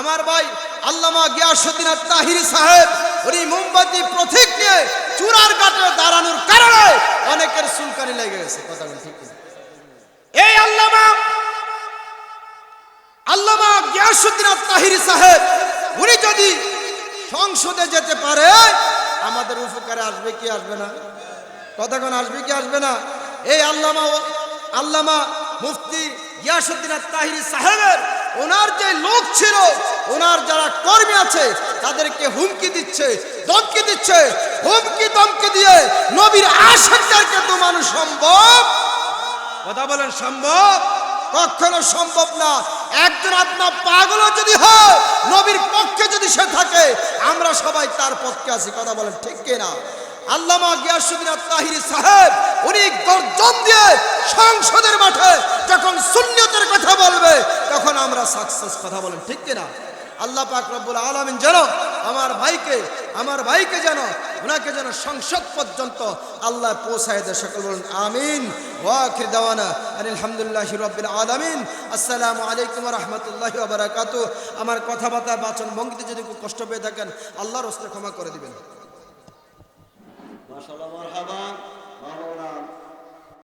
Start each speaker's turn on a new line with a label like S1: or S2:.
S1: আমার ভাই আল্লামা গিয়াসুদ্দিন তাহিরি সাহেব, উনি মোমবাতি প্রতীক নিয়ে চূড়ার কাটে দাঁড়ানোর কারণে অনেকের সুলকানি লেগে গেছে, কথা ঠিক এই আল্লামা আল্লামা গিয়াসুদ্দিন তাহিরি সাহেব, উনি যদি সংসদে যেতে পারে, আমাদের উপকারে আসবে কি আসবে না? কতক্ষণ আসবে কি আসবে না? এই আল্লামা আল্লামা মুফতি গিয়াসুদ্দিন তাহিরি ওনার যে লোক ছিল, ওনার যারা কর্মী আছে, তাদেরকে হুমকি দিচ্ছে দিচ্ছে, হুমকি দিয়ে নবীর সম্ভব? কথা বলেন সম্ভব? সম্ভব না। একজন আপনার পাগলও যদি হয়, নবীর পক্ষে যদি সে থাকে, আমরা সবাই তার পক্ষে আছি। কথা বলেন ঠিক কিনা? আল্লামা গিয়াসুদ্দিন তাহিরি সাহেব উনি গর্জন দিয়ে সংসদের মাঠে যখন শূন্যতের কথা বলবে, তখন আমরা সাকসেস কথা বলেন ঠিক কিনা? আল্লাহ পাক রব্বুল আলামিন যেন আমার ভাইকে আমার ভাইকে যেন ওনাকে যেন সংসদ পর্যন্ত আল্লাহ পৌঁছায় দেয়। সকল বলুন, আমিন। ওয়াখির দাওয়ানা, আলহামদুলিল্লাহ রব্বিল আলামিন। আসসালামু আলাইকুম রহমতুল্লাহি বারাকাতু। আমার কথাবার্তা, বাচন ভঙ্গিতে যদি খুব কষ্ট পেয়ে থাকেন, আল্লাহর হস্তে ক্ষমা করে দিবেন।
S2: মাশাআল্লাহ, মারহাবা। মাওলানা